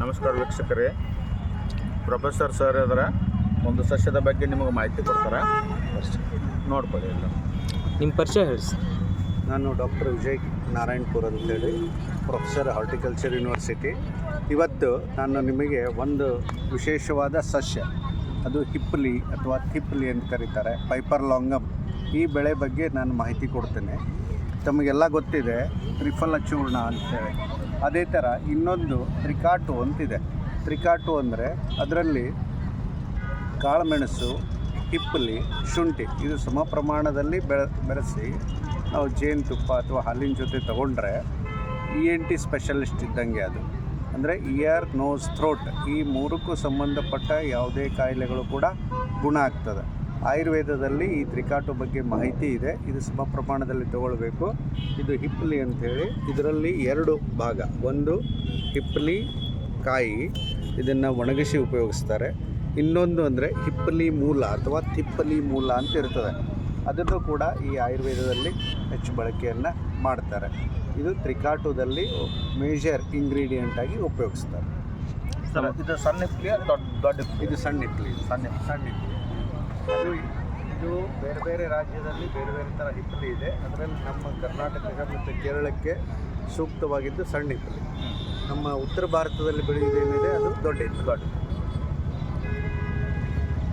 ನಮಸ್ಕಾರ ವೀಕ್ಷಕರೇ. Professor sir ಅದರ ಒಂದು ಸಸ್ಯದ ಬಗ್ಗೆ ನಿಮಗೆ ಮಾಹಿತಿ ಕೊಡ್ತಾರೆ? ನೋಡ್ಕೊಳ್ಳಿ ಎಲ್ಲ. ನಿಮ್ಮ ಪರಿಚಯ ಹೇಳಿ ಸರ್. ನಾನು ಡಾಕ್ಟರ್ ವಿಜಯ್ ನಾರಾಯಣ್ಪುರ್ ಅಂತೇಳಿ ಪ್ರೊಫೆಸರ್ ಹಾರ್ಟಿಕಲ್ಚರ್ ಯೂನಿವರ್ಸಿಟಿ. ಇವತ್ತು ನಾನು ನಿಮಗೆ ಒಂದು ವಿಶೇಷವಾದ ಸಸ್ಯ ಅದು ಹಿಪ್ಪಲಿ ಅಥವಾ ತಿಪ್ಪಲಿ ಅಂತ ಕರೀತಾರೆ ಪೈಪರ್ ಲಾಂಗಮ್. ಈ ಬೆಳೆ ಬಗ್ಗೆ ನಾನು ಮಾಹಿತಿ ಕೊಡ್ತೇನೆ. ತಮಗೆಲ್ಲ ಗೊತ್ತಿದೆ ತ್ರಿಫಲ ಚೂರ್ಣ ಅಂತೇಳಿ ಅದೇ ಥರ ಇನ್ನೊಂದು ತ್ರಿಕಾಟು ಅಂತಿದೆ. ತ್ರಿಕಾಟು ಅಂದರೆ ಅದರಲ್ಲಿ ಕಾಳುಮೆಣಸು, ಹಿಪ್ಪಲಿ, ಶುಂಠಿ ಇದು ಸಮ ಪ್ರಮಾಣದಲ್ಲಿ ಬೆಳೆ ಬೆರೆಸಿ ನಾವು ಜೇನುತುಪ್ಪ ಅಥವಾ ಹಾಲಿನ ಜೊತೆ ತಗೊಂಡ್ರೆ ಇ ಎನ್ ಟಿ ಸ್ಪೆಷಲಿಸ್ಟ್ ಇದ್ದಂಗೆ ಅದು. ಅಂದರೆ ಇಯರ್ ನೋಸ್ ಥ್ರೋಟ್ ಈ ಮೂರಕ್ಕೂ ಸಂಬಂಧಪಟ್ಟ ಯಾವುದೇ ಕಾಯಿಲೆಗಳು ಕೂಡ ಗುಣ ಆಗ್ತದೆ. ಆಯುರ್ವೇದದಲ್ಲಿ ಈ ತ್ರಿಕಾಟು ಬಗ್ಗೆ ಮಾಹಿತಿ ಇದೆ. ಇದು ಸಮ ಪ್ರಮಾಣದಲ್ಲಿ ತಗೊಳ್ಬೇಕು. ಇದು ಹಿಪ್ಪಲಿ ಅಂಥೇಳಿ. ಇದರಲ್ಲಿ ಎರಡು ಭಾಗ. ಒಂದು ಹಿಪ್ಪಲಿ ಕಾಯಿ. ಇದನ್ನು ಒಣಗಿಸಿ ಉಪಯೋಗಿಸ್ತಾರೆ. ಇನ್ನೊಂದು ಅಂದರೆ ಹಿಪ್ಪಲಿ ಮೂಲ ಅಥವಾ ತಿಪ್ಪಲಿ ಮೂಲ ಅಂತ ಇರ್ತದೆ. ಅದನ್ನು ಕೂಡ ಈ ಆಯುರ್ವೇದದಲ್ಲಿ ಹೆಚ್ಚು ಬಳಕೆಯನ್ನು ಮಾಡ್ತಾರೆ. ಇದು ತ್ರಿಕಾಟುದಲ್ಲಿ ಮೇಜರ್ ಇಂಗ್ರೀಡಿಯೆಂಟ್ ಆಗಿ ಉಪಯೋಗಿಸ್ತಾರೆ. ಇದು ಸಣ್ಣ ಇಪ್ಲಿ ದೊಡ್ಡ ದೊಡ್ಡ ಇದು ಸಣ್ಣ ಸಣ್ಣ ಸಣ್ಣ ಅದು ಇದು ಬೇರೆ ಬೇರೆ ರಾಜ್ಯದಲ್ಲಿ ಬೇರೆ ಬೇರೆ ಥರ ಹಿಪ್ಪಲಿ ಇದೆ. ಅದರಲ್ಲಿ ನಮ್ಮ ಕರ್ನಾಟಕ ಮತ್ತು ಕೇರಳಕ್ಕೆ ಸೂಕ್ತವಾಗಿದ್ದು ಸಣ್ಣ ಹಿಪ್ಪಲಿ ನಮ್ಮ ಉತ್ತರ ಭಾರತದಲ್ಲಿ ಬೆಳೆಯುವುದೇನಿದೆ ಅದು ದೊಡ್ಡ ಹಿಪ್ಪಲಿ